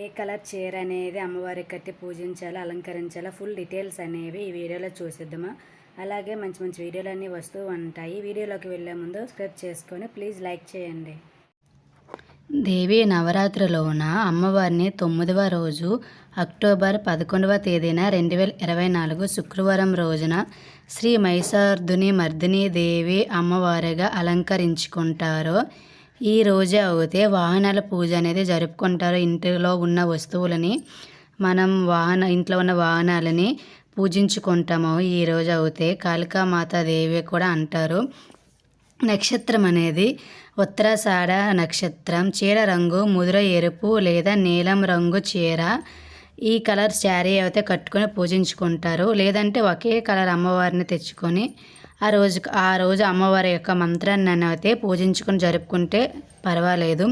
ఏ colour చీర అనేది అమ్మవారికి కట్టి పూజించాలో అలంకరించాలో ఫుల్ డీటెయిల్స్ అనేవి ఈ వీడియోలో చూసిద్దామా. అలాగే మంచి మంచి వీడియోలు అన్నీ వస్తూ ఉంటాయి. వీడియోలోకి వెళ్ళే ముందు సబ్స్క్రైబ్ చేసుకొని ప్లీజ్ లైక్ చేయండి. దేవి నవరాత్రిలోన అమ్మవారిని తొమ్మిదవ రోజు అక్టోబర్ పదకొండవ తేదీన రెండు వేల ఇరవై నాలుగు శుక్రవారం రోజున శ్రీ మైసార్దుని మర్దిని దేవి అమ్మవారిగా అలంకరించుకుంటారు. ఈ రోజే అవుతే వాహనాల పూజ అనేది జరుపుకుంటారు ఇంటిలో ఉన్న వస్తువులని. మనం వాహన ఇంట్లో ఉన్న వాహనాలని పూజించుకుంటాము. ఈ రోజు అవుతే కాళికామాత దేవి కూడా అంటారు. నక్షత్రం అనేది ఉత్తరాషాఢ నక్షత్రం. చీర రంగు ముదుర ఎరుపు లేదా నీలం రంగు చీర. ఈ కలర్ శారీ అయితే కట్టుకొని పూజించుకుంటారు. లేదంటే ఒకే కలర్ అమ్మవారిని తెచ్చుకొని ఆ రోజు ఆ రోజు అమ్మవారి యొక్క మంత్రాన్ని అయితే పూజించుకొని జరుపుకుంటే పర్వాలేదు.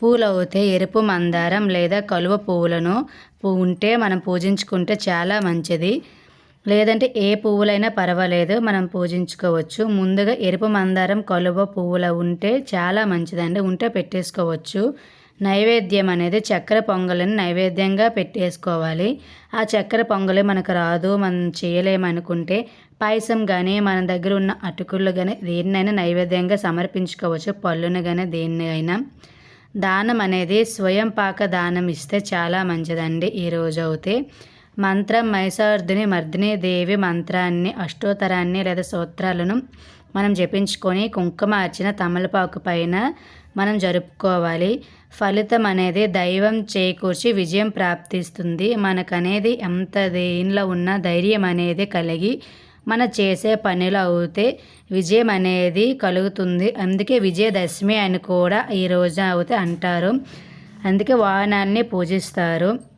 పూలు అవుతే ఎరుపు మందారం లేదా కలువ పువ్వులను ఉంటే మనం పూజించుకుంటే చాలా మంచిది. లేదంటే ఏ పువ్వులైనా పర్వాలేదు మనం పూజించుకోవచ్చు. ముందుగా ఎరుపు మందారం కలువ పువ్వుల ఉంటే చాలా మంచిదండి. ఉంటే పెట్టేసుకోవచ్చు. నైవేద్యం అనేది చక్కెర పొంగలిని నైవేద్యంగా పెట్టేసుకోవాలి. ఆ చక్కెర పొంగలి మనకు రాదు మనం చేయలేమనుకుంటే పాయసం కానీ మన దగ్గర ఉన్న అటుకులు కానీ దేన్నైనా నైవేద్యంగా సమర్పించుకోవచ్చు పళ్ళును కానీ దేన్ని అయినా దానం అనేది స్వయం పాక దానం ఇస్తే చాలా మంచిదండి ఈ రోజు అయితే. మంత్రం మైసార్ధుని మర్దిని దేవి మంత్రాన్ని అష్టోత్తరాన్ని లేదా సూత్రాలను మనం జపించుకొని కుంకుమ అర్చన తమలపాకు పైన మనం జరుపుకోవాలి. ఫలితం అనేది దైవం చేకూర్చి విజయం ప్రాప్తిస్తుంది. మనకనేది ఎంత దేనిలో ఉన్న ధైర్యం అనేది కలిగి మన చేసే పనులు అవుతే విజయం అనేది కలుగుతుంది. అందుకే విజయదశమి అని కూడా ఈ రోజు అవుతే అంటారు. అందుకే వాహనాన్ని పూజిస్తారు.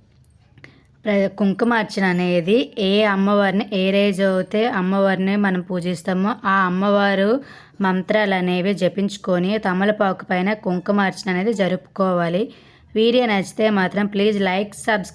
కుంకుమార్చన అనేది ఏ అమ్మవారిని ఏ రోజు అయితే అమ్మవారిని మనం పూజిస్తామో ఆ అమ్మవారు మంత్రాలు అనేవి జపించుకొని తమలపాకు పైన కుంకుమార్చన అనేది జరుపుకోవాలి. వీడియో నచ్చితే మాత్రం ప్లీజ్ లైక్ సబ్స్క్రైబ్